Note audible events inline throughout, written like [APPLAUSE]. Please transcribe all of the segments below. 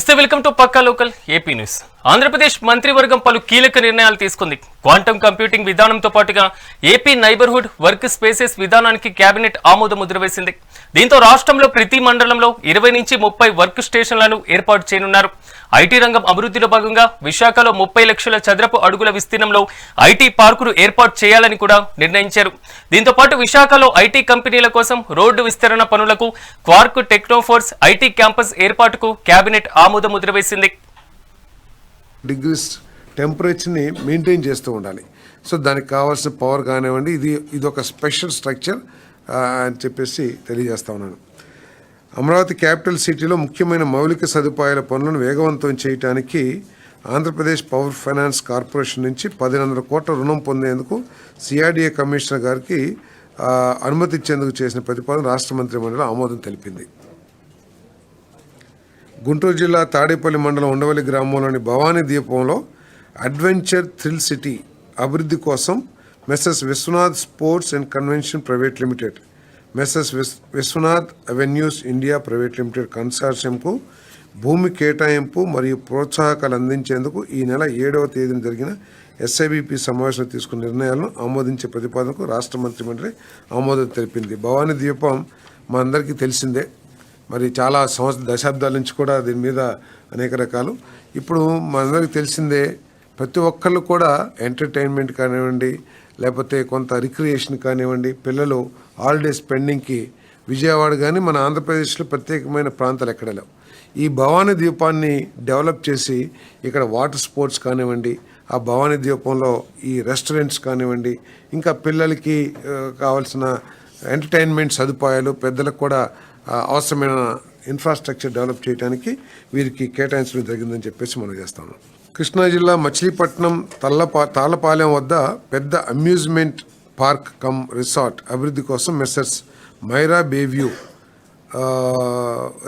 నమస్తే welcome to Pakka local AP news Andhra Pradesh మంత్రివర్గం పలు కీలక నిర్ణయాలు తీసుకుంది. క్వాంటమ్ కంప్యూటింగ్ విధానంతో పాటుగా ఏపీ నైబర్హుడ్ వర్క్ స్పేసెస్ విధానానికి కేబినెట్ ఆమోద ముద్ర వేసింది దీంతో రాష్ట్రంలో ప్రతి మండలంలో ఇరవై నుంచి ముప్పై వర్క్ స్టేషన్లను ఏర్పాటు చేయనున్నారు. ఐటీ రంగం అభివృద్ధిలో భాగంగా విశాఖలో ముప్పై లక్షల చదరపు అడుగుల విస్తీర్ణంలో ఐటీ పార్కును ఏర్పాటు చేయాలని కూడా నిర్ణయించారు. దీంతో పాటు విశాఖలో ఐటీ కంపెనీల కోసం రోడ్డు విస్తరణ పనులకు క్వార్క్ టెక్నోఫోర్స్ ఐటీ క్యాంపస్ ఏర్పాటుకు కేబినెట్ ఆమోద ముద్ర వేసింది డిగ్రీస్ టెంపరేచర్ని మెయింటైన్ చేస్తూ ఉండాలి. సో దానికి కావాల్సిన పవర్ కానివ్వండి ఇది ఇది ఒక స్పెషల్ స్ట్రక్చర్ అని చెప్పేసి తెలియజేస్తా ఉన్నాను. అమరావతి క్యాపిటల్ సిటీలో ముఖ్యమైన మౌలిక సదుపాయాల పనులను వేగవంతం చేయడానికి ఆంధ్రప్రదేశ్ పవర్ ఫైనాన్స్ కార్పొరేషన్ నుంచి పదిహేను కోట్ల రుణం పొందేందుకు సిఆర్డీఏ కమిషనర్ గారికి అనుమతిచ్చేందుకు చేసిన ప్రతిపాదన రాష్ట్ర మంత్రిమండలి ఆమోదం తెలిపింది. గుంటూరు జిల్లా తాడేపల్లి మండలం ఉండవల్లి గ్రామంలోని భవానీ దీపంలో అడ్వెంచర్ థ్రిల్ సిటీ అభివృద్ధి కోసం messrs Vishwanath sports and convention private limited messrs Vishwanath avenues India private limited కన్సార్షియంకు భూమి కేటాయింపు మరియు ప్రోత్సాహకాలు అందించేందుకు ఈ నెల ఏడవ తేదీన జరిగిన ఎస్ఐబిపి సమావేశంలో తీసుకున్న నిర్ణయాలను ఆమోదించే ప్రతిపాదనకు రాష్ట్ర మంత్రి మండలి ఆమోదం తెలిపింది. భవానీ ద్వీపం మనందరికీ అందరికీ తెలిసిందే. మరి చాలా సంవత్సర దశాబ్దాల నుంచి కూడా దీని మీద అనేక రకాలు. ఇప్పుడు మనందరికీ తెలిసిందే ప్రతి ఒక్కళ్ళు కూడా ఎంటర్టైన్మెంట్ కానివ్వండి లేకపోతే కొంత రిక్రియేషన్ కానివ్వండి పిల్లలు హాలిడే స్పెండింగ్కి విజయవాడ కానీ మన ఆంధ్రప్రదేశ్లో ప్రత్యేకమైన ప్రాంతాలు ఎక్కడ లేవు. ఈ భవానీ ద్వీపాన్ని డెవలప్ చేసి ఇక్కడ వాటర్ స్పోర్ట్స్ కానివ్వండి ఆ భవానీ ద్వీపంలో ఈ రెస్టారెంట్స్ కానివ్వండి ఇంకా పిల్లలకి కావాల్సిన ఎంటర్టైన్మెంట్ సదుపాయాలు పెద్దలకు కూడా అవసరమైన ఇన్ఫ్రాస్ట్రక్చర్ డెవలప్ చేయడానికి వీరికి కేటాయించడం జరిగిందని చెప్పేసి మనం చేస్తాము. కృష్ణా జిల్లా మచిలీపట్నం తల్లపా తాళ్ళపాలెం వద్ద పెద్ద అమ్యూజ్మెంట్ పార్క్ కమ్ రిసార్ట్ అభివృద్ధి కోసం మెస్సర్స్ మైరా బేవ్యూ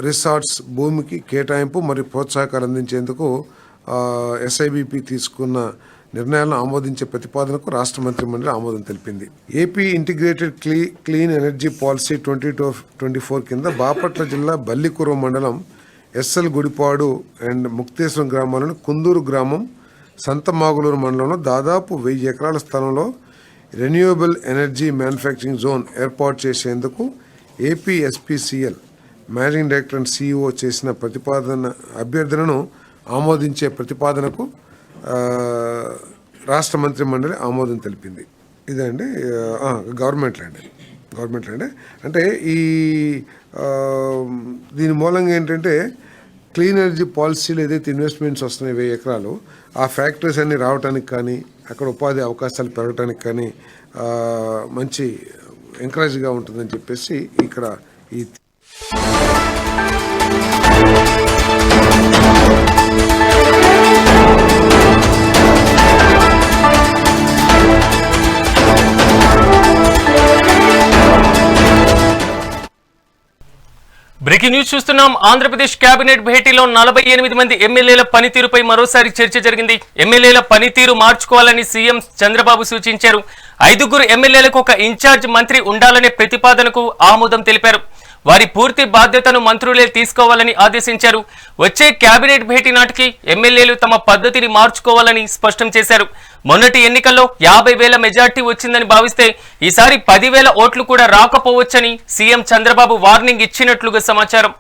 రిసార్ట్స్ భూమికి కేటాయింపు మరియు ప్రోత్సాహకాలు అందించేందుకు ఎస్ఐబిపి తీసుకున్న నిర్ణయాలను ఆమోదించే ప్రతిపాదనకు రాష్ట్ర మంత్రి మండలి ఆమోదం తెలిపింది. AP integrated క్లీ clean energy policy twenty two twenty four కింద బాపట్ల జిల్లా బల్లికుర మండలం ఎస్ఎల్ గుడిపాడు అండ్ ముక్తేశ్వరం గ్రామాలను కుందూరు గ్రామం సంతమాగులూరు మండలంలో దాదాపు వెయ్యి ఎకరాల స్థలంలో రెన్యూవబుల్ ఎనర్జీ మ్యానుఫ్యాక్చరింగ్ జోన్ ఏర్పాటు చేసేందుకు AP SPCL managing director and CEO చేసిన ప్రతిపాదన అభ్యర్థనను ఆమోదించే ప్రతిపాదనకు రాష్ట్ర మంత్రి మండలి ఆమోదం తెలిపింది. ఇదండి గవర్నమెంట్లో గవర్నమెంట్ గవర్నమెంట్లో గవర్నమెంట్ అంటే ఈ దీని మూలంగా ఏంటంటే క్లీన్ ఎనర్జీ పాలసీలు ఏదైతే ఇన్వెస్ట్మెంట్స్ వస్తున్నాయి వెయ్యి ఎకరాలు ఆ ఫ్యాక్టరీస్ అన్నీ రావడానికి కానీ అక్కడ ఉపాధి అవకాశాలు పెరగడానికి కానీ మంచి ఎంకరేజ్గా ఉంటుందని చెప్పేసి ఇక్కడ ఈ ఇక న్యూస్ చూస్తున్నాం. ఆంధ్రప్రదేశ్ కేబినెట్ భేటీలో నలభై ఎనిమిది మంది ఎమ్మెల్యేల పనితీరుపై మరోసారి చర్చ జరిగింది. ఎమ్మెల్యేల పనితీరు మార్చుకోవాలని సీఎం చంద్రబాబు సూచించారు. ఐదుగురు ఎమ్మెల్యేలకు ఒక ఇన్ఛార్జ్ మంత్రి ఉండాలనే ప్రతిపాదనకు ఆమోదం తెలిపారు. వారి పూర్తి బాధ్యతను మంత్రులే తీసుకోవాలని ఆదేశించారు. వచ్చే కేబినెట్ భేటీ నాటికి ఎమ్మెల్యేలు తమ పద్ధతిని మార్చుకోవాలని స్పష్టం చేశారు. మొన్నటి ఎన్నికల్లో యాభై వేల మెజార్టీ వచ్చిందని భావిస్తే ఈసారి పదివేల ఓట్లు కూడా రాకపోవచ్చని సీఎం చంద్రబాబు వార్నింగ్ ఇచ్చినట్లుగా సమాచారం.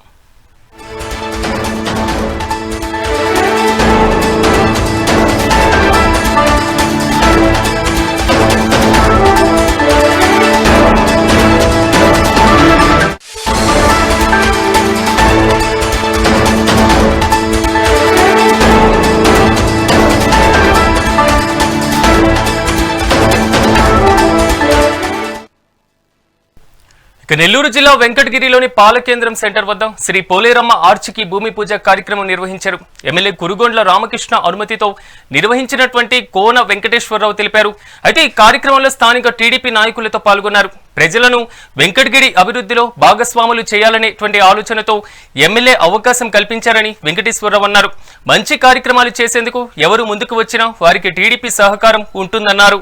నెల్లూరు జిల్లా వెంకటగిరిలోని పాలకేంద్రం సెంటర్ వద్ద శ్రీ పోలేరమ్మ ఆర్చికి భూమి పూజ కార్యక్రమం నిర్వహించారు. ఎమ్మెల్యే కురుగొండ్ల రామకృష్ణ అనుమతితో నిర్వహించినటువంటి కోన వెంకటేశ్వరరావు తెలిపారు. అయితే ఈ కార్యక్రమంలో స్థానిక టీడీపీ నాయకులతో పాల్గొన్నారు. ప్రజలను వెంకటగిరి అభివృద్ధిలో భాగస్వాములు చేయాలనేటువంటి ఆలోచనతో ఎమ్మెల్యే అవకాశం కల్పించారని వెంకటేశ్వరరావు అన్నారు. మంచి కార్యక్రమాలు చేసేందుకు ఎవరు ముందుకు వచ్చినా వారికి టీడీపీ సహకారం ఉంటుందన్నారు.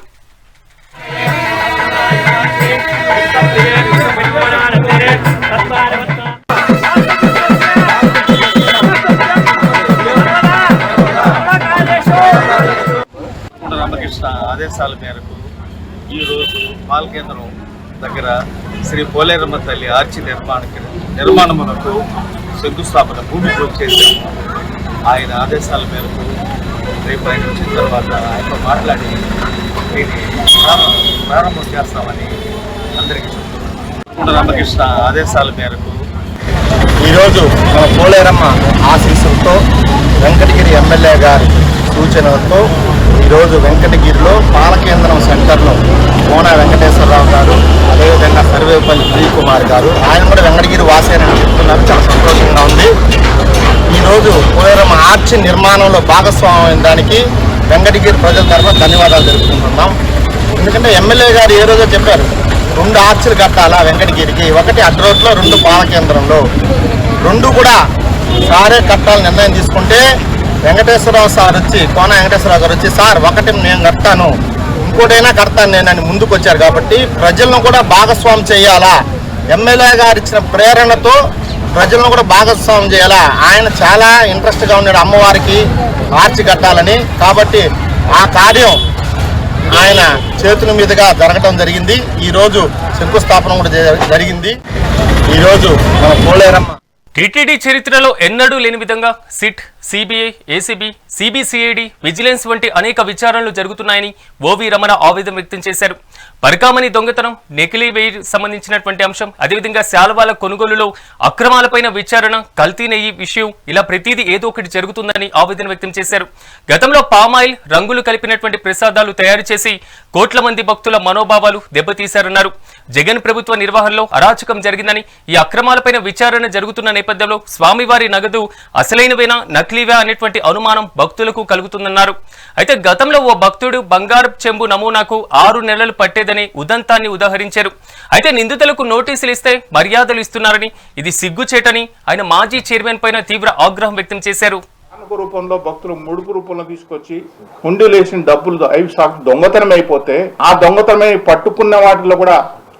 ఆదేశాల మేరకు ఈరోజు పాలకేంద్రం దగ్గర శ్రీ పోలేరమ్మ తల్లి ఆర్చి నిర్మాణకి నిర్మాణమునకు శంకుస్థాపన భూమి పూజ చేశాము. ఆయన ఆదేశాల మేరకు రేపు ఆయన వచ్చిన తర్వాత ఆయనతో మాట్లాడి దీన్ని ప్రారంభం చేస్తామని అందరికీ రామకృష్ణ ఆదేశాల మేరకు ఈరోజు మన పోలేరమ్మ ఆశీస్సులతో వెంకటగిరి ఎమ్మెల్యే గారి సూచనలతో ఈరోజు వెంకటగిరిలో పాలకేంద్రం సెంటర్లో కోన వెంకటేశ్వరరావు గారు అదేవిధంగా సర్వేపల్లి శ్రీ కుమార్ గారు ఆయన కూడా వెంకటగిరి వాసేనని చెప్తున్నారు. చాలా సంతోషంగా ఉంది. ఈరోజు పోలేరమ్మ ఆర్చి నిర్మాణంలో భాగస్వామ్యం దానికి వెంకటగిరి ప్రజల తరఫున ధన్యవాదాలు తెలుపుకుంటున్నాం. ఎందుకంటే ఎమ్మెల్యే గారు ఏ రోజో చెప్పారు రెండు ఆర్చులు కట్టాలా వెంకటగిరికి? ఒకటి అడ్రోడ్లో రెండు పాలకేంద్రంలో రెండు కూడా సారే కట్టాలని నిర్ణయం తీసుకుంటే వెంకటేశ్వరరావు సార్ వచ్చి కోన వెంకటేశ్వరరావు గారు వచ్చి సార్ ఒకటి నేను కడతాను. ఇంకోటైనా కడతాను నేను అని ముందుకు వచ్చారు కాబట్టి ప్రజలను కూడా భాగస్వామ్యం చేయాలా? ఎమ్మెల్యే గారు ఇచ్చిన ప్రేరణతో ప్రజలను కూడా భాగస్వామ్యం చేయాలా? ఆయన చాలా ఇంట్రెస్ట్గా ఉన్నాడు అమ్మవారికి ఆర్చి కట్టాలని. కాబట్టి ఆ కార్యం ఆయన చేతుల మీదుగా జరగటం జరిగింది. ఈ రోజు శంకుస్థాపన కూడా జ- జరిగింది. ఈరోజు మన పోలేరమ్మ టీటీడీ చరిత్రలో ఎన్నడూ లేని విధంగా SIT CBI ACB CBCID vigilance వంటి అనేక విచారణలు జరుగుతున్నాయని ఓవి రమణ ఆవేదన వ్యక్తం చేశారు. పరకామణి దొంగతనం నకిలీ వెయిర్ సంబంధించినటువంటి అంశం. అదేవిధంగా శాలవాల కొనుగోలులో అక్రమాలపైన విచారణ కల్తీ నెయ్యి విషయం ఇలా ప్రతిదీ ఏదో ఒకటి జరుగుతుందని ఆవేదన వ్యక్తం చేశారు. గతంలో పామాయిల్ రంగులు కలిపినటువంటి ప్రసాదాలు తయారు చేసి కోట్ల మంది భక్తుల మనోభావాలు దెబ్బతీశారన్నారు. జగన్ ప్రభుత్వ నిర్వహణలో అరాచకం జరిగిందని ఈ అక్రమాలపైన విచారణ జరుగుతున్న నేపథ్యంలో స్వామివారి నగదు అసలైనవేనా నకిలీవా అనేటువంటి అనుమానం భక్తులకు కలుగుతుందన్నారు. అయితే గతంలో ఓ భక్తుడు బంగారు చెంబు నమూనాకు ఆరు నెలలు పట్టేది లేదని ఉదంతాన్ని ఉదాహరించారు. అయితే నిందితులకు నోటీసులు ఇస్తే మర్యాదలు ఇస్తున్నారని ఇది సిగ్గుచేటని ఆయన మాజీ చైర్మన్ పైన తీవ్ర ఆగ్రహం వ్యక్తం చేశారు. రూపంలో భక్తులు ముడుపు రూపంలో తీసుకొచ్చి హుండీలు వేసిన డబ్బులు అవి దొంగతనం అయిపోతే ఆ దొంగతనమై పట్టుకున్న వాటిలో కూడా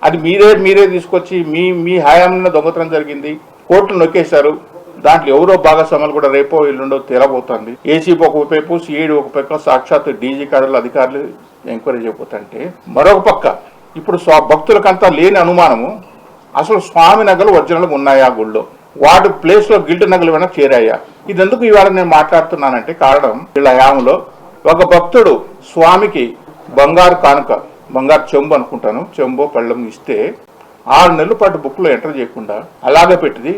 అది మీరే మీరే తీసుకొచ్చి మీ మీ హయాంలో దొంగతనం జరిగింది. కోర్టులు నొక్కేశారు. దాంట్లో ఎవరో భాగస్వాములు కూడా రేపో ఎల్లుండో తేలబోతోంది ఏసీపీ ఒక వైపు సిఐడి ఒక పక్క సాక్షాత్ డీజీ కార్యాల అధికారులు ఎంక్వైరీ చేయబోతుంటే మరొక పక్క ఇప్పుడు స్వా భక్తులకంతా లేని అనుమానము అసలు స్వామి నగలు ఒరిజినల్గా ఉన్నాయా గుళ్ళో? వాటి ప్లేస్లో గిల్ట్ నగలు ఏమైనా చేరాయా? ఇది ఎందుకు ఇవాళ నేను మాట్లాడుతున్నానంటే కారణం వీళ్ళ హయాంలో ఒక భక్తుడు స్వామికి బంగారు కానుక బంగారు చెంబు అనుకుంటాను చెంబు పళ్ళెం ఇస్తే ఆరు నెలల పాటు బుక్లో ఎంటర్ చేయకుండా అలాగే పెట్టింది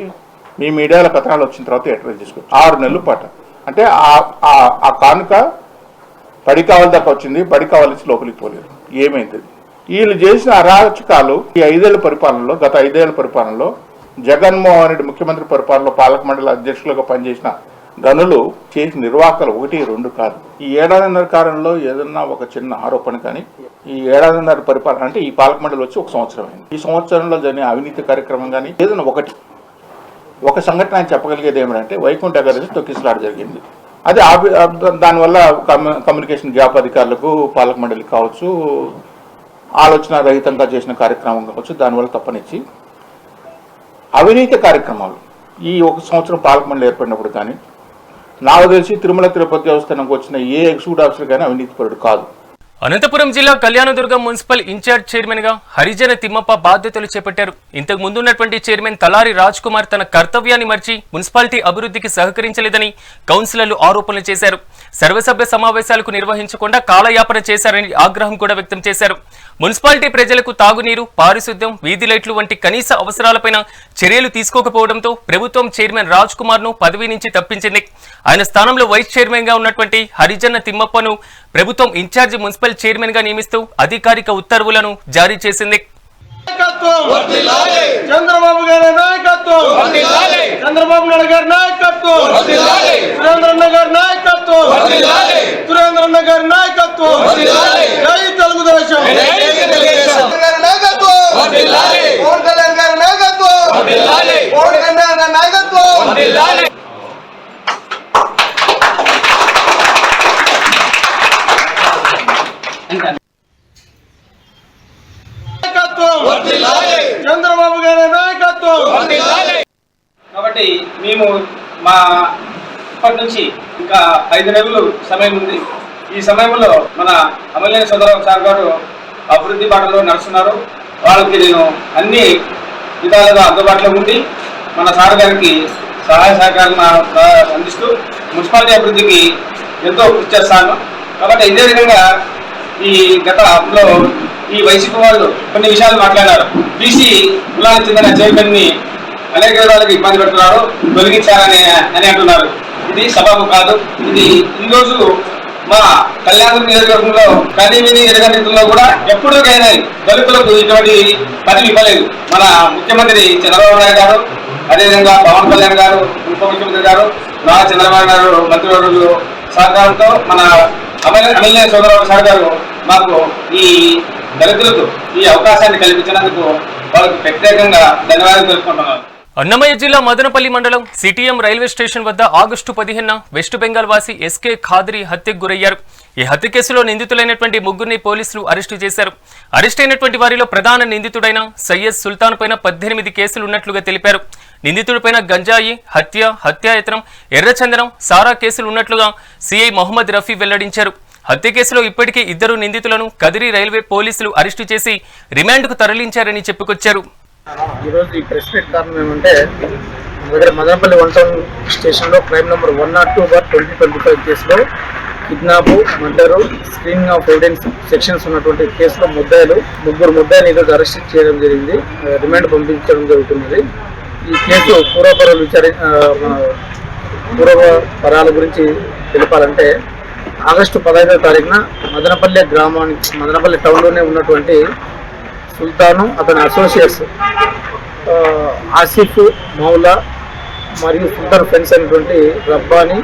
మీ మీడియాలో కథనాలు వచ్చిన తర్వాత ఎంటర్ చేసుకోవచ్చు ఆరు నెలల పాటు. అంటే ఆ- ఆ కానుక పడి దాకా వచ్చింది పడి కావాల్సి లోపలికి పోలేదు. ఏమైంది? వీళ్ళు చేసిన అరాచకాలు ఈ ఐదేళ్ళ పరిపాలనలో గత ఐదేళ్ళ పరిపాలనలో జగన్మోహన్ రెడ్డి ముఖ్యమంత్రి పరిపాలనలో పాలక మండలి అధ్యక్షులుగా పనిచేసిన గనులు చేసిన నిర్వాహకులు ఒకటి రెండు కాదు. ఈ ఏడాదిన్నర కాలంలో ఏదన్నా ఒక చిన్న ఆరోపణ కానీ ఈ ఏడాదిన్నర పరిపాలన అంటే ఈ పాలక మండలి వచ్చి ఒక సంవత్సరం అయింది. ఈ సంవత్సరంలో జరిగిన అవినీతి కార్యక్రమం కానీ ఏదైనా ఒకటి ఒక సంఘటన ఆయన చెప్పగలిగేది ఏమిటంటే వైకుంఠ గారి తొక్కిసలాట జరిగింది. అదే దానివల్ల కమ్యూ- కమ్యూనికేషన్ గ్యాప్ అధికారులకు పాలక మండలి కావచ్చు ఆలోచన రహితంగా చేసిన కార్యక్రమం కావచ్చు దానివల్ల తప్పనిచ్చి అవినీతి కార్యక్రమాలు. ఈ ఒక సంవత్సరం పాలక మండలి ఏర్పడినప్పుడు కానీ నాకు తెలిసి తిరుమల తిరుపతి దేవస్థానంకి వచ్చిన ఏ ఎగ్జిక్యూటివ్ ఆఫీసర్ కానీ అవినీతి పరుడు కాదు. అనంతపురం జిల్లా కళ్యాణదుర్గం మున్సిపల్ ఇన్ఛార్జ్ చైర్మన్గా హరిజన తిమ్మప్ప బాధ్యతలు చేపట్టారు. ఇంతకు ముందున్నటువంటి చైర్మన్ తలారి రాజ్ కుమార్ తన కర్తవ్యాన్ని మర్చి మున్సిపాలిటీ అభివృద్ధికి సహకరించలేదని కౌన్సిలర్లు ఆరోపణలు చేశారు. సర్వసభ్య సమావేశాలకు నిర్వహించకుండా కాలయాపన చేశారని ఆగ్రహం కూడా వ్యక్తం చేశారు. మున్సిపాలిటీ ప్రజలకు తాగునీరు పారిశుద్ధ్యం వీధి లైట్లు వంటి కనీస అవసరాలపైన చర్యలు తీసుకోకపోవడంతో ప్రభుత్వం చైర్మన్ రాజ్ కుమార్ను పదవి నుంచి తప్పించింది. ఆయన స్థానంలో వైస్ చైర్మన్గా ఉన్నటువంటి హరిజన్న తిమ్మప్పను ప్రభుత్వం ఇన్ఛార్జి మున్సిపల్ చైర్మన్గా నియమిస్తూ అధికారిక ఉత్తర్వులను జారీ చేసింది. నాయకత్వం. చంద్రబాబు గారి నాయకత్వం. చంద్రబాబు నాయుడు గారి నాయకత్వం. సురేంద్రన్న గారి నాయకత్వం. సురేంద్రన్న గారి నాయకత్వం. జై తెలుగుదేశం నాయకత్వం. పవన్ కళ్యాణ్ గారి నాయకత్వం. చంద్రబాబు గారి నాయకత్వం. కాబట్టి మేము మా ఇప్పటి నుంచి ఇంకా ఐదు నెలలు సమయం ఉంది. ఈ సమయంలో మన అమలేని సుందరరావు సార్ గారు అభివృద్ధి బాటలో నడుస్తున్నారు. వాళ్ళకి నేను అన్ని విధాలుగా అందుబాటులో ఉండి మన సార్ గారికి సహాయ సహకారాలను ఆ- అందిస్తూ మున్సిపాలిటీ అభివృద్ధికి ఎంతో కృషి చేస్తాను. కాబట్టి ఇదే విధంగా ఈ గతంలో ఈ వైసీపీ వాళ్ళు కొన్ని విషయాలు మాట్లాడారు. బీసీ కులానికి చెందిన చైర్మన్ని అనేక విధాలుగా ఇబ్బంది పెడుతున్నారు తొలగించారని అని అంటున్నారు. ఇది సభకు కాదు ఇది ఈరోజు మా కళ్యాణం నియోజకవర్గంలో కనీవిని ఎరగనిధుల్లో కూడా ఎప్పుడూ దళితులకు ఇటువంటి పదవి ఇవ్వలేదు. మన ముఖ్యమంత్రి చంద్రబాబు నాయుడు గారు అదేవిధంగా పవన్ కళ్యాణ్ గారు ఉప ముఖ్యమంత్రి గారు నారా చంద్రబాబు నాయుడు మంత్రివర్గులు సహకారంతో మన అమల అమల్య సోదరరావు సార్ గారు మాకు ఈ దళితులకు ఈ అవకాశాన్ని కల్పించినందుకు వాళ్ళకి ప్రత్యేకంగా ధన్యవాదాలు తెలుపుకుంటున్నాను. అన్నమయ్య జిల్లా మదనపల్లి మండలం సిటీఎం రైల్వే స్టేషన్ వద్ద ఆగస్టు పదిహేన వెస్ట్ బెంగాల్ వాసి ఎస్కే ఖాద్రి హత్యకు గురయ్యారు. ఈ హత్య కేసులో నిందితులైనటువంటి ముగ్గురిని పోలీసులు అరెస్టు చేశారు. అరెస్ట్ అయినటువంటి వారిలో ప్రధాన నిందితుడైన సయ్యద్ సుల్తాన్ పైన పద్దెనిమిది కేసులు ఉన్నట్లుగా తెలిపారు. నిందితుడిపైన గంజాయి హత్య హత్యాయత్నం ఎర్రచందనం సారా కేసులు ఉన్నట్లుగా సిఐ మహమ్మద్ రఫీ వెల్లడించారు. హత్య కేసులో ఇప్పటికే ఇద్దరు నిందితులను కదిరి రైల్వే పోలీసులు అరెస్టు చేసి రిమాండ్కు తరలించారని చెప్పుకొచ్చారు. ఈరోజు ఈ ప్రెస్ మీట్ కారణం ఏమంటే దగ్గర మదనపల్లి వన్ టౌన్ స్టేషన్లో crime number one not two bar twenty twenty five కేసులో kidnap murder screening of evidence sections ఉన్నటువంటి కేసులో ముద్దాయిలు ముగ్గురు ముద్దాయిలు ఈరోజు అరెస్ట్ చేయడం జరిగింది రిమాండ్ పంపించడం జరుగుతున్నది. ఈ కేసు పూర్వపరాలు విచారి ఆ, పూర్వపరాల గురించి తెలిపాలంటే ఆగస్టు పదహైదవ తారీఖున మదనపల్లి గ్రామానికి మదనపల్లి టౌన్లోనే ఉన్నటువంటి సుల్తాను అతని అసోసియేట్స్ ఆసిఫ్ మౌలా మరియు సుల్తాన్ ఫ్రెండ్స్ అయినటువంటి రబ్బాని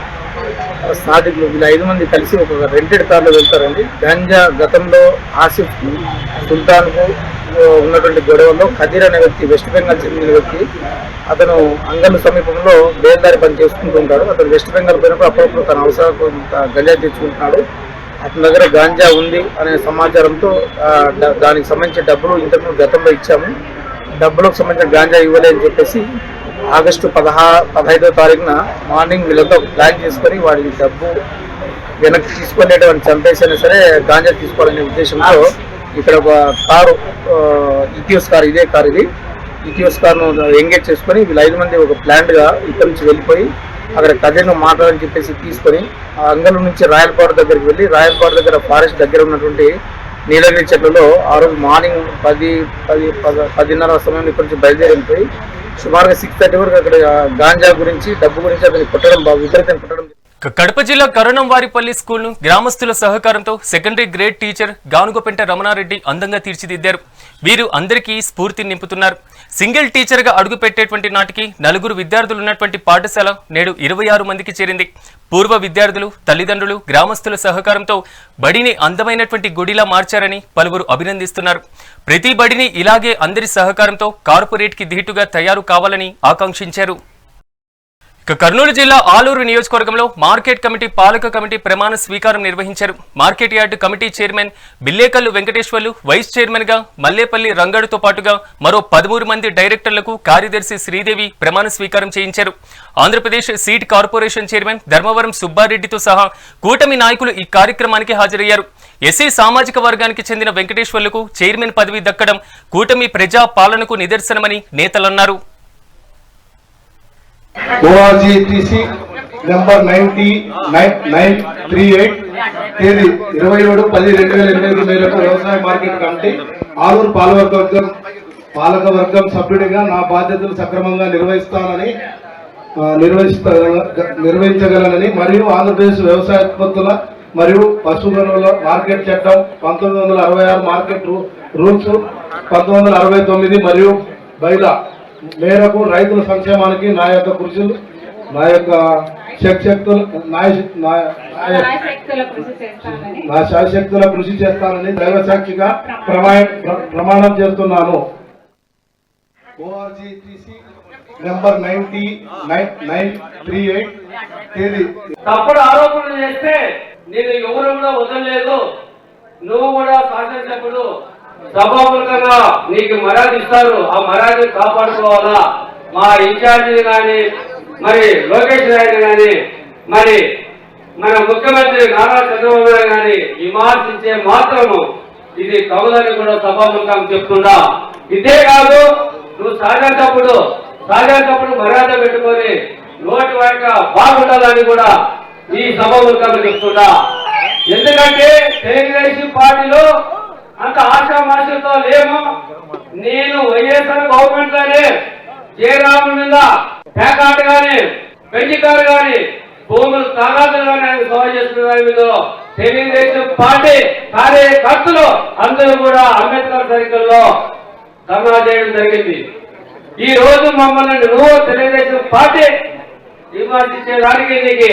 ఆ, సాదిక్లు వీళ్ళు ఐదు మంది కలిసి ఒక రెంటెడ్ కార్లో వెళ్తారండి. గంజా గతంలో ఆసిఫ్ సుల్తాన్కు ఉన్నటువంటి గొడవలో ఖదీర్ అనే వ్యక్తి వెస్ట్ బెంగాల్ చెందిన వ్యక్తి అతను అంగల్ సమీపంలో బేల్దారి పని చేసుకుంటూ ఉంటాడు. అతను వెస్ట్ బెంగాల్ పోయినప్పుడు అప్పుడప్పుడు తన అవసరాలకు గంజా తెచ్చుకుంటున్నాడు. అతని దగ్గర గాంజా ఉంది అనే సమాచారంతో దానికి సంబంధించిన డబ్బులు ఇంతకు గతంలో ఇచ్చాము. డబ్బులకు సంబంధించిన గాంజా ఇవ్వలే అని చెప్పేసి ఆగస్టు పదహా పదహైదో తారీఖున మార్నింగ్ వీళ్ళతో ప్లాన్ చేసుకొని వాడికి డబ్బు వెనక్కి తీసుకునేటువంటి చంపేసి చంపేసైనా సరే గాంజా తీసుకోవాలనే ఉద్దేశంతో ఇక్కడ ఒక కారు ఇటియోస్ కార్ ఇదే కార్ ఇది. ఇటియోస్ కార్ను ఎంగేజ్ చేసుకొని వీళ్ళు ఐదు మంది ఒక ప్లాంట్గా ఇక్కడి నుంచి వెళ్ళిపోయి అక్కడ కదిరిను మాట్లాడని చెప్పేసి తీసుకొని ఆ అంగళం నుంచి రాయలపాడు దగ్గరికి వెళ్ళి రాయలపాడు దగ్గర ఫారెస్ట్ దగ్గర ఉన్నటువంటి నీలగిరి చెట్లలో ఆ రోజు మార్నింగ్ పది పది పదిన్నర సమయంలో ఇక్కడి నుంచి బయలుదేరిపోయి సుమారుగా సిక్స్ థర్టీ వరకు అక్కడ గాంజా గురించి డబ్బు గురించి అతని కొట్టడం బాగా విపరీతం కొట్టడం కడప జిల్లా కరణంవారిపల్లి స్కూల్ను గ్రామస్తుల సహకారంతో secondary grade teacher Ganugapenta Ramanareddy అందంగా తీర్చిదిద్దారు. వీరు అందరికీ స్ఫూర్తిని నింపుతున్నారు. సింగిల్ టీచర్గా అడుగుపెట్టేటువంటి నాటికి నలుగురు విద్యార్థులు ఉన్నటువంటి పాఠశాల నేడు ఇరవై ఆరు మందికి చేరింది. పూర్వ విద్యార్థులు తల్లిదండ్రులు గ్రామస్తుల సహకారంతో బడిని అందమైనటువంటి గుడిలా మార్చారని పలువురు అభినందిస్తున్నారు. ప్రతి బడిని ఇలాగే అందరి సహకారంతో కార్పొరేట్కి ధీటుగా తయారు కావాలని ఆకాంక్షించారు. కర్నూలు జిల్లా ఆలూరు నియోజకవర్గంలో మార్కెట్ కమిటీ పాలక కమిటీ ప్రమాణ స్వీకారం నిర్వహించారు. Market yard committee chairman Billekallu Venkateswarlu vice చైర్మన్గా మల్లేపల్లి రంగడుతో పాటుగా మరో పదమూడు మంది డైరెక్టర్లకు కార్యదర్శి శ్రీదేవి ప్రమాణ స్వీకారం చేయించారు. Andhra Pradesh seed corporation chairman Dharmavaram సుబ్బారెడ్డితో సహా కూటమి నాయకులు ఈ కార్యక్రమానికి హాజరయ్యారు. ఎస్సీ సామాజిక వర్గానికి చెందిన వెంకటేశ్వర్లకు చైర్మన్ పదవి దక్కడం కూటమి ప్రజా పాలనకు నిదర్శనమని నేతలన్నారు. ORGTC number ninety nine nine three eight తేదీ ఇరవై ఏడు పది రెండు వేల ఎనిమిది మేరకు వ్యవసాయ మార్కెట్ కమిటీ ఆలూరు పాలవర్గం పాలక వర్గం సభ్యుడిగా నా బాధ్యతలు సక్రమంగా నిర్వహిస్తానని నిర్వహిస్త నిర్వహించగలనని మరియు ఆంధ్రప్రదేశ్ వ్యవసాయ ఉత్పత్తుల మరియు పశువుల మార్కెట్ చట్టం పంతొమ్మిది వందల అరవై ఆరు మార్కెట్ రూల్స్ పంతొమ్మిది వందల అరవై తొమ్మిది మరియు బైలా మేరకు రైతుల సంక్షేమానికి నా యొక్క కృషి నా యొక్క శక్తులు నా శాశక్తుల కృషి చేస్తానని. దైవ సాక్షిగా ప్రమా ప్ర- ప్రమాణం చేస్తున్నాను. ORGTC number ninety nine nine three eight తేదీ. తప్పుడు ఆరోపణలు చేస్తే నేను ఎవరు కూడా వదలలేదు. నువ్వు కూడా శాసనసభ్యుడు సభాముఖంగా నీకు మర్యాద ఇస్తారు. ఆ మర్యాదను కాపాడుకోవాలా? మా ఇన్ఛార్జిని కానీ మరి లోకేష్ నాయుడు కానీ మరి మన ముఖ్యమంత్రి నారా చంద్రబాబు నాయుడు కానీ విమర్శించే మాత్రము ఇది కవులని కూడా సభాముఖం చెప్తున్నా. ఇదే కాదు నువ్వు సాగేటప్పుడు సాగేటప్పుడు మర్యాద పెట్టుకొని నోటి వాటిక బాగుండాలని కూడా ఈ సభాముఖం చెప్తున్నా. ఎందుకంటే తెలుగుదేశం పార్టీలో అంత ఆశామాషతో లేము. నేను వైఎస్ఆర్ గవర్నమెంట్లోనే జయరాము మీద పేకాట గాని పెళ్ళికారు గాని భూములు తాగాదులు గాని ఆయన సభ చేస్తున్న మీద తెలుగుదేశం పార్టీ కార్యకర్తలు అందరూ కూడా అంబేద్కర్ సర్కిల్లో ధర్నా చేయడం జరిగింది. ఈ రోజు మమ్మల్ని నువ్వు తెలుగుదేశం పార్టీ విమర్శించేదానికి నీకు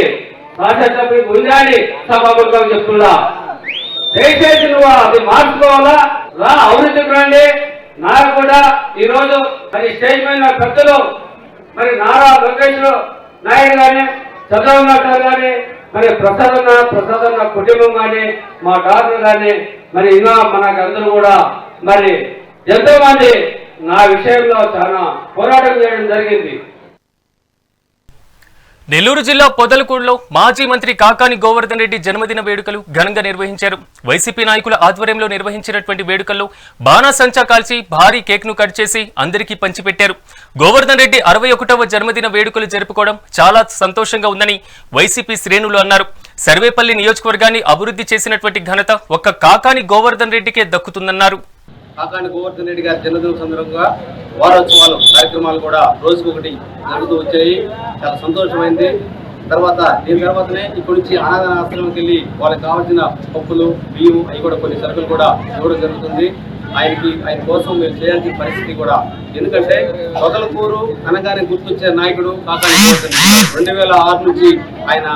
రాజ్యసభ ఉందని సభాముఖం చెప్తున్నా. దయచేసి నువ్వు అది మార్చుకోవాలా? రా అభివృద్ధికి రండి నాకు కూడా ఈ రోజు మరి స్టేజ్ మీద పెద్దలు మరి నారా లోకేష్ నాయుడు గాని చంద్రబాబు నాయుడు మరి ప్రసాదన్న ప్రసాదన్న కుటుంబం కానీ మా డాక్టర్ కానీ మరి ఇంకా మనకు అందరూ కూడా మరి ఎంతో మంది నా విషయంలో చాలా పోరాటం చేయడం జరిగింది. నెల్లూరు జిల్లా పొదలకూడులో మాజీ మంత్రి కాకాని గోవర్ధన్ రెడ్డి జన్మదిన వేడుకలు ఘనంగా నిర్వహించారు. వైసీపీ నాయకుల ఆధ్వర్యంలో నిర్వహించినటువంటి వేడుకల్లో బాణాసంచా కాల్చి భారీ కేక్ను కట్ చేసి అందరికీ పంచిపెట్టారు. గోవర్ధన్ రెడ్డి అరవై ఒకటవ జన్మదిన వేడుకలు జరుపుకోవడం చాలా సంతోషంగా ఉందని వైసీపీ శ్రేణులు అన్నారు. సర్వేపల్లి నియోజకవర్గాన్ని అభివృద్ధి చేసినటువంటి ఘనత ఒక్క కాకాని గోవర్ధన్ రెడ్డికే దక్కుతుందన్నారు. కాకాని గోవర్ధన్ రెడ్డి గారి జన్మదిన సందర్భంగా వారోత్సవాలు కార్యక్రమాలు కూడా రోజుకొకటి జరుగుతూ వచ్చాయి. చాలా సంతోషమైంది. తర్వాత దీని తర్వాతనే ఇక్కడి నుంచి అనాథ ఆశ్రమంకి వెళ్ళి వాళ్ళకి కావాల్సిన పప్పులు బియ్యం అవి కూడా కొన్ని సరుకులు కూడా ఇవ్వడం జరుగుతుంది. ఆయనకి ఆయన కోసం మేము చేయాల్సిన పరిస్థితి కూడా ఎందుకంటే పొదలకూరు అనగానే గుర్తొచ్చే నాయకుడు కాకాని రెండు వేల ఆరు నుంచి ఆయన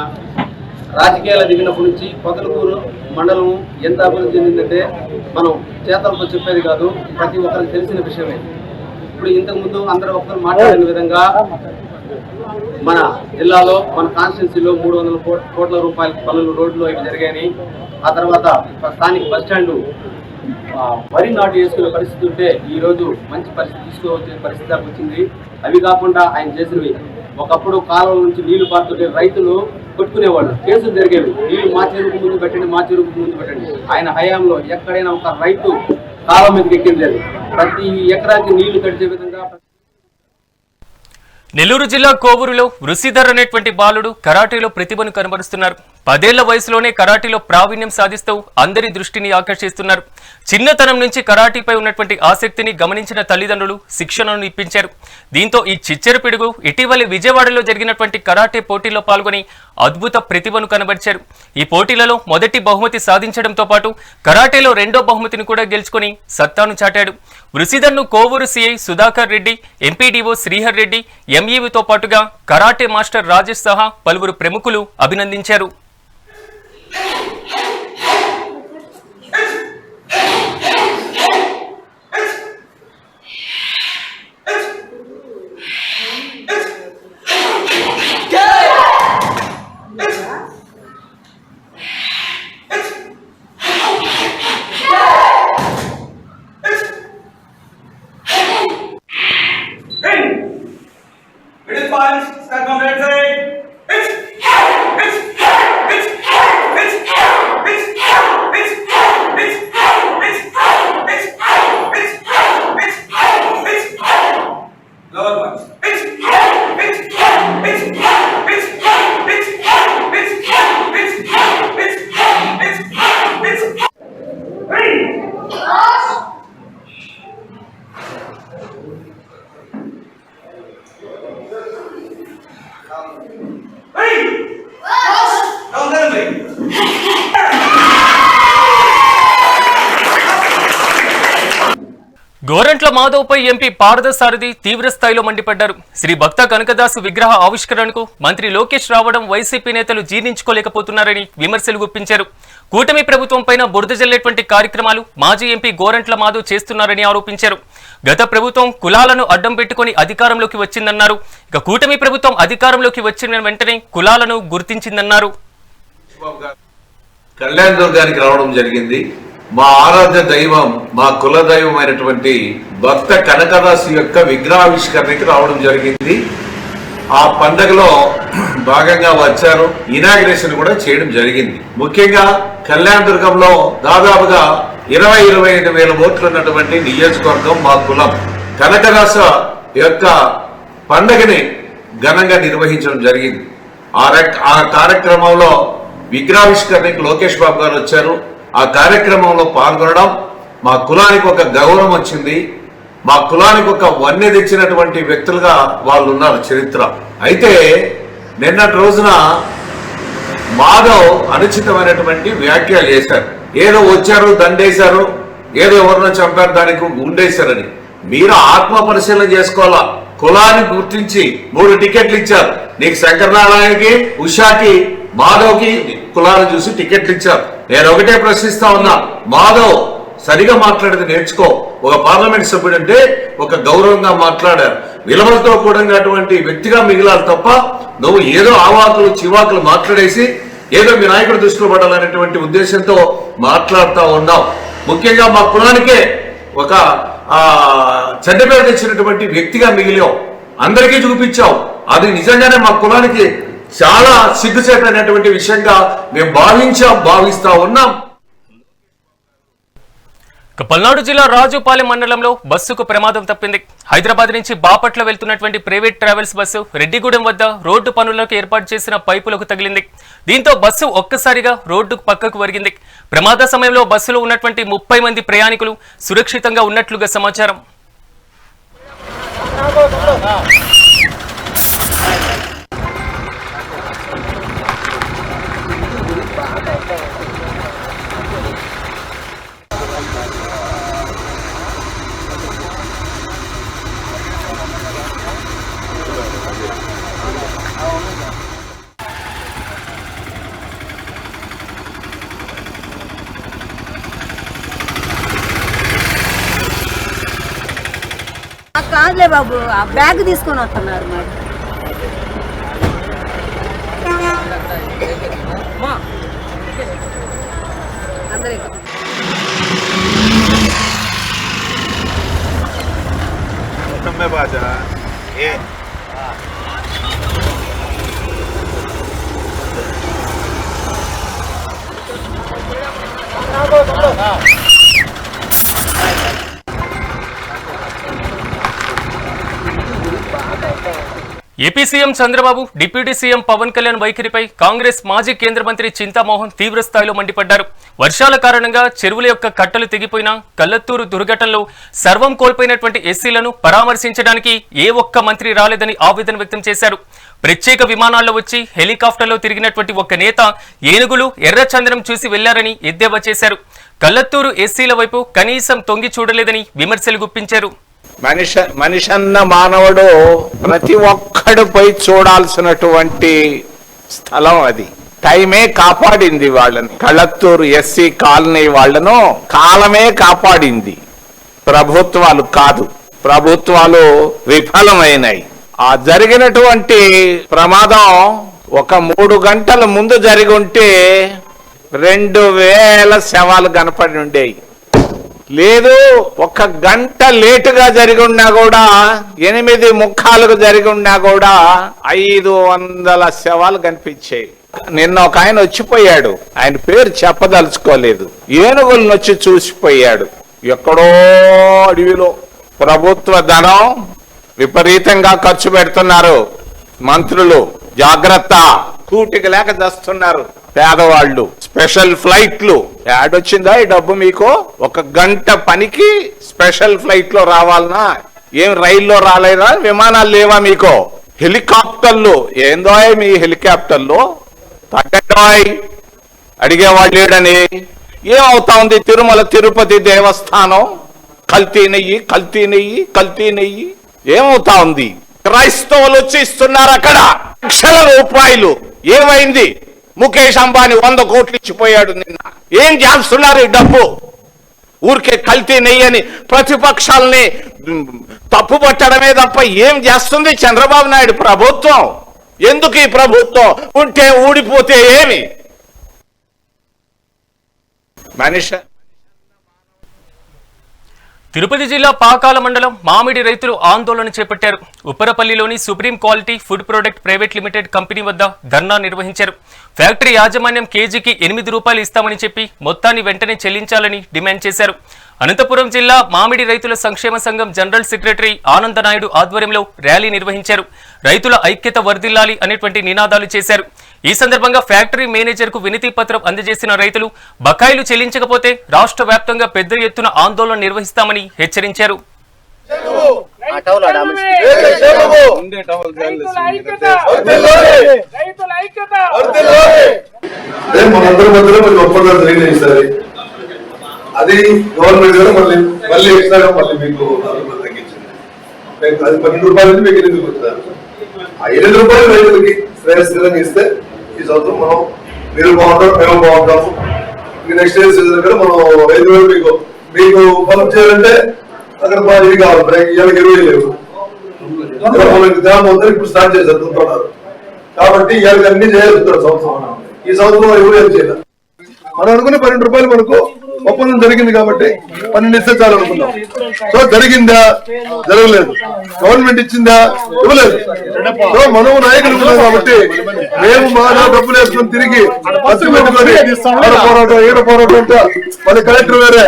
రాజకీయాల దిగినప్పటి నుంచి పొదలకూరు మండలం ఎంత అభివృద్ధి చెందిందంటే మనం చేతలతో చెప్పేది కాదు ప్రతి ఒక్కరికి తెలిసిన విషయమే. ఇప్పుడు ఇంతకుముందు అందరూ ఒక్కరు మాట్లాడిన విధంగా మన జిల్లాలో మన కాన్స్టిట్యున్సీలో మూడు వందల కోట్ల రూపాయల పనులు రోడ్లు అవి జరిగాయని ఆ తర్వాత స్థానిక బస్టాండ్ వరి నాటు వేసుకునే పరిస్థితి ఉంటే ఈరోజు మంచి పరిస్థితి తీసుకోవచ్చే పరిస్థితి దాకా వచ్చింది. అవి కాకుండా ఆయన చేసినవి. ఒకప్పుడు కాలం నుంచి నీళ్ళు పారుతుంటే రైతులు కొట్టుకునేవాళ్ళు కేసులు జరిగేవి. నీళ్ళు మా చెరుకు ముందు పెట్టండి మా చెరుకు ముందు పెట్టండి. ఆయన హయాంలో ఎక్కడైనా ఒక రైతు కాలం మీద ఎక్కింది లేదు. ప్రతి ఎకరాకి నీళ్ళు కడిచే విధంగా నెల్లూరు జిల్లా కోవూరులో వృషిధర్ అనేటువంటి బాలుడు కరాటీలో ప్రతిభను కనబరుస్తున్నారు. పదేళ్ళ వయసులోనే కరాటీలో ప్రావీణ్యం సాధిస్తూ అందరి దృష్టిని ఆకర్షిస్తున్నారు. చిన్నతనం నుంచి కరాటీపై ఉన్నటువంటి ఆసక్తిని గమనించిన తల్లిదండ్రులు శిక్షణను ఇప్పించారు. దీంతో ఈ చిచ్చెర పిడుగు ఇటీవల విజయవాడలో జరిగినటువంటి కరాటే పోటీలో పాల్గొని అద్భుత ప్రతిభను కనబరిచారు. ఈ పోటీలలో మొదటి బహుమతి సాధించడంతో పాటు కరాటేలో రెండో బహుమతిని కూడా గెలుచుకొని సత్తాను చాటాడు. వృసిధన్ను కోవూరు సిఐ సుధాకర్ రెడ్డి ఎంపీడీఓ శ్రీహర్ రెడ్డి ఎంఈవితో పాటుగా కరాటే మాస్టర్ రాజేష్ సహా పలువురు ప్రముఖులు అభినందించారు. Hey! [LAUGHS] యాదవ్పై ఎంపీ పారదసారథి తీవ్రస్థాయిలో మండిపడ్డారు. శ్రీ భక్త కనకదాసు విగ్రహ ఆవిష్కరణకు మంత్రి లోకేష్ రావడం వైసీపీ నేతలు జీర్ణించుకోలేకపోతున్నారని విమర్శలు గుప్పించారు. కూటమి ప్రభుత్వంపైన బురద జల్లేటువంటి కార్యక్రమాలు మాజీ ఎంపీ గోరంట్ల మాధవ్ చేస్తున్నారని ఆరోపించారు. గత ప్రభుత్వం కులాలను అడ్డం పెట్టుకుని అధికారంలోకి వచ్చిందన్నారు. ఇక కూటమి ప్రభుత్వం అధికారంలోకి వచ్చిన వెంటనే కులాలను గుర్తించిందన్నారు. కళ్యాణ దుర్గానికి రావడం జరిగింది. మా ఆరాధ్య దైవం మా కుల దైవమైనటువంటి భక్త కనకదాసు యొక్క విగ్రహావిష్కరణకి రావడం జరిగింది. ఆ పండగలో భాగంగా వచ్చారు. ఇనాగ్రేషన్ కూడా చేయడం జరిగింది. ముఖ్యంగా కళ్యాణ దుర్గంలో దాదాపుగా ఇరవై ఇరవై ఐదు వేల ఓట్లు ఉన్నటువంటి నియోజకవర్గం మా కులం. కనకదాస యొక్క పండగని ఘనంగా నిర్వహించడం జరిగింది. ఆ రక్- ఆ కార్యక్రమంలో విగ్రహావిష్కరణకి లోకేష్ బాబు గారు వచ్చారు. ఆ కార్యక్రమంలో పాల్గొనడం మా కులానికి ఒక గౌరవం వచ్చింది. మా కులానికి ఒక వన్య తెచ్చినటువంటి వ్యక్తులుగా వాళ్ళు ఉన్నారు చరిత్ర. అయితే నిన్నటి రోజున మాధవ్ అనుచితమైనటువంటి వ్యాఖ్యలు చేశారు. ఏదో వచ్చారు దండేశారు ఏదో ఎవరినో చంపారు దానికి ఉండేశారని మీరు ఆత్మ పరిశీలన చేసుకోవాలా? కులాన్ని గుర్తించి మూడు టికెట్లు ఇచ్చారు. నీకు శంకరనారాయణకి ఉషాకి మాధవ్కి కులాన్ని చూసి టికెట్లు ఇచ్చారు. నేను ఒకటే ప్రశ్నిస్తా ఉన్నా. మాధవ్ సరిగా మాట్లాడేది నేర్చుకో. ఒక పార్లమెంట్ సభ్యుడు అంటే ఒక గౌరవంగా మాట్లాడారు. విలువలతో కూడినటువంటి వ్యక్తిగా మిగిలాలి తప్ప నువ్వు ఏదో ఆవాకులు చివాకులు మాట్లాడేసి ఏదో మీ నాయకుడు దృష్టిలో పడాలనేటువంటి ఉద్దేశంతో మాట్లాడుతూ ఉన్నావు. ముఖ్యంగా మా కులానికే ఒక చెడ్డ పేరు తెచ్చినటువంటి వ్యక్తిగా మిగిలావు. అందరికీ చూపించావు. అది నిజంగానే మా కులానికి చాలా సిగ్గుచేటైనటువంటి విషయంగా మేము భావించాం భావిస్తా ఉన్నాం. పల్నాడు జిల్లా రాజుపాలెం మండలంలో బస్సుకు ప్రమాదం తప్పింది. హైదరాబాద్ నుంచి బాపట్ల వెళ్తున్నటువంటి ప్రైవేట్ ట్రావెల్స్ బస్సు రెడ్డిగూడెం వద్ద రోడ్డు పనులకు ఏర్పాటు చేసిన పైపులకు తగిలింది. దీంతో బస్సు ఒక్కసారిగా రోడ్డుకు పక్కకు వరిగింది ప్రమాద సమయంలో బస్సులో ఉన్నటువంటి ముప్పై మంది ప్రయాణికులు సురక్షితంగా ఉన్నట్లుగా సమాచారం. కాదులే బాబు ఆ బ్యాగ్ తీసుకొని వస్తున్నారు మరి. అందరూ AP CM Chandrababu deputy CM Pawan Kalyan వైఖరిపై Congress మాజీ కేంద్ర మంత్రి చింతామోహన్ తీవ్ర స్థాయిలో మండిపడ్డారు. వర్షాల కారణంగా చెరువుల యొక్క కట్టలు తెగిపోయిన కల్లత్తూరు దుర్ఘటనలో సర్వం కోల్పోయినటువంటి ఎస్సీలను పరామర్శించడానికి ఏ ఒక్క మంత్రి రాలేదని ఆవేదన వ్యక్తం చేశారు. ప్రత్యేక విమానాల్లో వచ్చి హెలికాప్టర్లో తిరిగినటువంటి ఒక నేత ఏనుగులు ఎర్రచందనం చూసి వెళ్ళారని ఎద్దేవా చేశారు. కల్లత్తూరు ఎస్సీల వైపు కనీసం తొంగి చూడలేదని విమర్శలు గుప్పించారు. మనిషి మనిషన్న మానవుడు ప్రతి ఒక్కడు పోయి చూడాల్సినటువంటి స్థలం అది. టైమే కాపాడింది వాళ్ళని. కళత్తూరు ఎస్సీ కాలనీ వాళ్ళను కాలమే కాపాడింది. ప్రభుత్వాలు కాదు. ప్రభుత్వాలు విఫలమైనాయి. ఆ జరిగినటువంటి ప్రమాదం ఒక మూడు గంటల ముందు జరిగి ఉంటే రెండు వేల శవాలు కనపడి ఉండేవి లేదు ఒక గంట లేటుగా జరిగి ఉన్నా కూడా ఎనిమిది ముఖాలకు జరిగి ఉన్నా కూడా ఐదు వందల శవాలు కనిపించాయి. నిన్న ఒక ఆయన వచ్చిపోయాడు. ఆయన పేరు చెప్పదలుచుకోలేదు. ఏనుగులను వచ్చి చూసిపోయాడు. ఎక్కడో అడవిలో ప్రభుత్వ ధనం విపరీతంగా ఖర్చు పెడుతున్నారు. మంత్రులు జాగ్రత్త. కూటికి లేక చేస్తున్నారు పేదవాళ్ళు స్పెషల్ ఫ్లైట్లు. యాడ్ వచ్చిందా ఈ డబ్బు మీకు? ఒక గంట పనికి స్పెషల్ ఫ్లైట్లో రావాలనా? ఏం రైల్లో రాలేదా? విమానాలు లేవా మీకు? హెలికాప్టర్లు. ఏందో మీ హెలికాప్టర్లు? తగ్గడాయ్. అడిగేవాళ్ళు లేడని. ఏమవుతా ఉంది? తిరుమల తిరుపతి దేవస్థానం. కల్తీ నెయ్యి కల్తీ నెయ్యి కల్తీ నెయ్యి. ఏమవుతా ఉంది? క్రైస్తవులు వచ్చి ఇస్తున్నారు అక్కడ. లక్షల రూపాయలు. ఏమైంది? ముఖేష్ అంబానీ వంద కోట్లు ఇచ్చిపోయాడు నిన్న. ఏం చేస్తున్నారు ఈ డబ్బు? ఊరికే కల్తీ నెయ్యని ప్రతిపక్షాలని తప్పు పట్టడమే తప్ప ఏం చేస్తుంది చంద్రబాబు నాయుడు ప్రభుత్వం? ఎందుకు ఈ ప్రభుత్వం? ఉంటే ఊడిపోతే ఏమి? మనిష. తిరుపతి జిల్లా పాకాల మండలం మామిడి రైతులు ఆందోళన చేపట్టారు. ఉప్పరపల్లిలోని supreme quality food product private limited company వద్ద ధర్నా నిర్వహించారు. ఫ్యాక్టరీ యాజమాన్యం కేజీకి ఎనిమిది రూపాయలు ఇస్తామని చెప్పి మొత్తాన్ని వెంటనే చెల్లించాలని డిమాండ్ చేశారు. అనంతపురం జిల్లా మామిడి రైతుల సంక్షేమ సంఘం జనరల్ సెక్రటరీ ఆనందనాయుడు ఆధ్వర్యంలో ర్యాలీ నిర్వహించారు. రైతుల ఐక్యత వర్ధిల్లాలి అనేటువంటి నినాదాలు చేశారు. ఈ సందర్భంగా ఫ్యాక్టరీ మేనేజర్కు వినతి పత్రం అందజేసిన రైతులు బకాయిలు చెల్లించకపోతే రాష్ట్ర వ్యాప్తంగా పెద్ద ఎత్తున ఆందోళన నిర్వహిస్తామని హెచ్చరించారు. మనందరి మధ్యలో కొంచెం ఒప్పందాలు జరిగినాయి ఈసారి అది గవర్నమెంట్ మళ్ళీ మళ్ళీ ఎక్స్ట్రా మళ్ళీ మీకు తగ్గించింది. అది పన్నెండు రూపాయల నుంచి మీకు ఎనిమిది వచ్చినారు ఆ ఎనిమిది రూపాయలు రైతులకి శ్రేయస్కరంగా ఇస్తే ఈ సంవత్సరం మనం మీరు బాగుంటాం మేము బాగుంటాము. నెక్స్ట్ ఇయర్ సీజన్ కూడా మనం రైతులు మీకు మీకు పనులు చేయాలంటే అక్కడ మా ఇది కావాలి బ్రేక్ ఇవాళ ఇరవై లేవు. గ్రామం అందరూ ఇప్పుడు స్టార్ట్ చేశారు దున్నుతున్నారు కాబట్టి ఇవాళ అన్ని చేయాలి సంవత్సరం ఈ సంవత్సరం ఎవరు ఏం చేయాలి మనం అనుకునే పన్నెండు రూపాయలు మనకు ఒప్పందం జరిగింది కాబట్టి పన్నెండు ఇస్తే చాలు అనుకున్నాం. సో జరిగిందా? జరగలేదు. గవర్నమెంట్ ఇచ్చిందా? ఇవ్వలేదు. సో మనం నాయకులు ఉన్నాం కాబట్టి మేము మా డబ్బులు వేసుకొని తిరిగి ఖర్చు పెట్టుకొని పోరాటం ఈడ పోరాటం అంటే మన కలెక్టర్ వేరే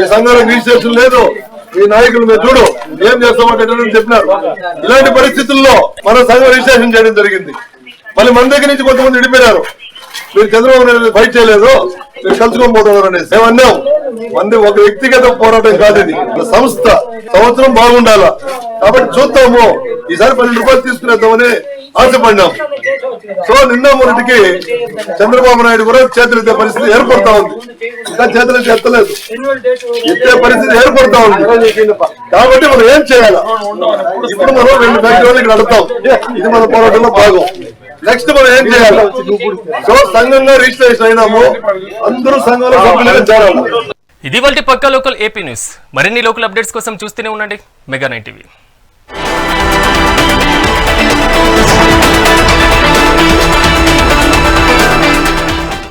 ఈ సంఘాలకు రిజిస్ట్రేషన్ లేదు. ఈ నాయకులు మీరు చూడు ఏం చేస్తామంటే చెప్పినారు ఇలాంటి పరిస్థితుల్లో మన సంఘం రిజిస్ట్రేషన్ చేయడం జరిగింది. మళ్ళీ మన దగ్గర నుంచి కొంతమంది విడిపోయారు మీరు చంద్రబాబు నాయుడు ఫైట్ చేయలేదు. కలుసుకొని పోతున్నారు అనేసి. మేమన్నాం మంది ఒక వ్యక్తిగత పోరాటం కాదు ఇది. సంస్థ. సంవత్సరం బాగుండాలా? కాబట్టి చూద్దాము. ఈసారి పన్నెండు రూపాయలు తీసుకునేద్దామని ఆశపడినాం సో నిన్న మొదటికి చంద్రబాబు నాయుడు కూడా చేతులెత్తే పరిస్థితి ఏర్పడతా ఉంది. ఇంకా చేతులెత్తి ఎత్తలేదు. ఎత్తే పరిస్థితి ఏర్పడతా ఉంది. కాబట్టి మనం ఏం చేయాలి? ఇప్పుడు మనం రెండు ఫ్యాక్టరీలు ఇక్కడ నడుపుతాం. ఇది మన పోరాటంలో భాగం. నెక్స్ట్ మనం ఏం చేయాలి? సో సంఘంగా రిజిస్ట్రేషన్ అయినాము. అందరూ సంఘంలో సభ్యులుగా చేరాలి ఇది వాళ్ళ పక్క లోకల్ ఏపీ న్యూస్. మరిన్ని లోకల్ అప్డేట్స్ కోసం చూస్తూనే ఉండండి. Mega nine TV.